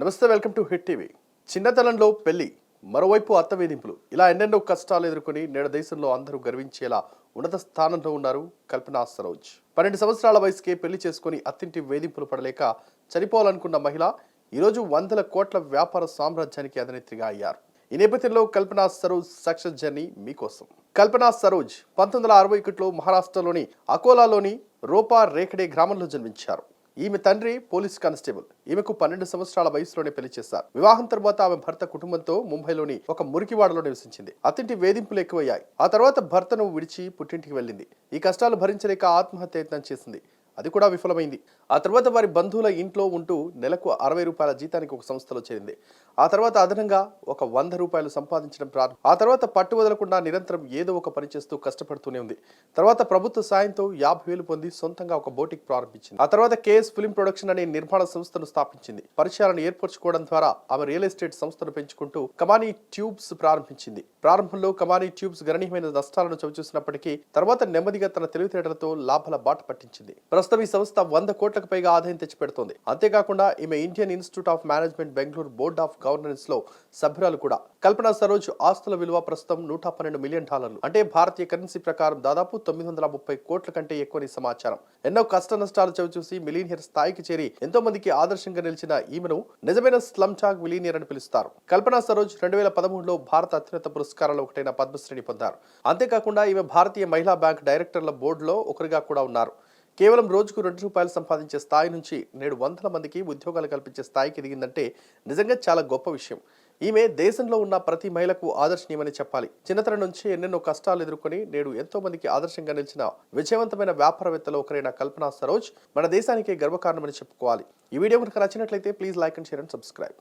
నమస్తే welcome to hit TV. చిన్నతనంలో పెళ్ళి మరోవైపు అత్త వేధింపులు. ఇలా ఎన్నెన్నో కష్టాలు ఎదుర్కొని నేడు దేశంలో అందరూ గర్వించేలా ఉన్నత స్థానంలో ఉన్నారు కల్పనా సరోజ్. పన్నెండు సంవత్సరాల వయసుకే పెళ్ళి చేసుకుని అత్తింటి వేధింపులు పడలేక చనిపోవాలనుకున్న మహిళ ఈరోజు వందల కోట్ల వ్యాపార సామ్రాజ్యానికి అధినేత్రిగా అయ్యారు. ఈ నేపథ్యంలో కల్పనా సరోజ్ సక్సెస్ జర్నీ మీకోసం. కల్పనా సరోజ్ పంతొమ్మిది వందల అరవై ఒకటిలో మహారాష్ట్రలోని అకోలాలోని రోపా రేఖడే గ్రామంలో జన్మించారు. ఈమె తండ్రి పోలీస్ కానిస్టేబుల్. ఈమెకు పన్నెండు సంవత్సరాల వయసులోనే పెళ్ళి చేశారు. వివాహం తర్వాత ఆమె భర్త కుటుంబంతో ముంబైలోని ఒక మురికివాడలో నివసించింది. అతనికి వేధింపులు ఎక్కువయ్యాయి. ఆ తర్వాత భర్తను విడిచి పుట్టింటికి వెళ్ళింది. ఈ కష్టాలు భరించలేక ఆత్మహత్య యత్నం చేసింది. అది కూడా విఫలమైంది. ఆ తర్వాత వారి బంధువుల ఇంట్లో ఉంటూ నెలకు అరవై రూపాయల జీతానికి ఒక సంస్థలో చేరింది. ఆ తర్వాత అదనంగా ఒక వంద రూపాయలు సంపాదించడం ప్రారంభం. ఆ తర్వాత పట్టు వదలకుండా నిరంతరం ఏదో ఒక పని చేస్తూ కష్టపడుతూనే ఉంది. తర్వాత ప్రభుత్వ సాయంతో యాభై వేలు పొంది సొంతంగా ఒక బోటిక్ ప్రారంభించింది. ఆ తర్వాత కేఎస్ ఫిల్మ్ ప్రొడక్షన్ అనే నిర్మాణ సంస్థను స్థాపించింది. పరిచయాలను ఏర్పరచుకోవడం ద్వారా ఆమె రియల్ ఎస్టేట్ సంస్థను పెంచుకుంటూ కమానీ ట్యూబ్స్ ప్రారంభించింది. ప్రారంభంలో కమానీ ట్యూబ్స్ గణనీయమైన నష్టాలను చవిచూసినప్పటికీ తర్వాత నెమ్మదిగా తన తెలివితేటలతో లాభాల బాట పట్టించింది. ప్రస్తుతం ఈ సంస్థ వంద కోట్లకు పైగా ఆదాయం తెచ్చిపెడుతోంది. అంతేకాకుండా ఈమె Indian Institute of Management Bengaluru board of గవర్నెన్స్లో సభ్యురాలు కూడా. కల్పన సరోజ్ ఆస్తుల విలువ ప్రస్తుతం నూట పన్నెండు మిలియన్ డాలర్లు. అంటే భారతీయ కరెన్సీ ప్రకారం దాదాపు తొమ్మిది వందల ముప్పై కోట్ల కంటే ఎక్కువని సమాచారం. ఎన్నో కష్ట నష్టాలు చవిచూసి మిలీనియర్ స్థాయికి చేరి ఎంతో మందికి ఆదర్శంగా నిలిచిన ఈమెను నిజమైన స్లమ్ టాక్ మిలీనియర్ అని పిలుస్తారు. కల్పన సరోజ్ రెండు వేల పదమూడులో భారత అత్యున్నత పురస్కారాల్లో ఒకటైన పద్మశ్రేణి పొందారు. అంతేకాకుండా ఈమె భారతీయ మహిళా బ్యాంక్ డైరెక్టర్ల బోర్డులో ఒకరిగా కూడా ఉన్నారు. కేవలం రోజుకు రెండు రూపాయలు సంపాదించే స్థాయి నుంచి నేడు వందల మందికి ఉద్యోగాలు కల్పించే స్థాయికి ఎదిగిందంటే నిజంగా చాలా గొప్ప విషయం. ఈమె దేశంలో ఉన్న ప్రతి మహిళకు ఆదర్శనీయమని చెప్పాలి. చిన్నతనం నుంచి ఎన్నెన్నో కష్టాలు ఎదుర్కొని నేడు ఎంతో మందికి ఆదర్శంగా నిలిచిన విజయవంతమైన వ్యాపారవేత్తలో ఒకరైన కల్పనా సరోజ్ మన దేశానికే గర్వకారణమని చెప్పుకోవాలి. ఈ వీడియో కనుక నచ్చినట్లయితే please like and share and subscribe.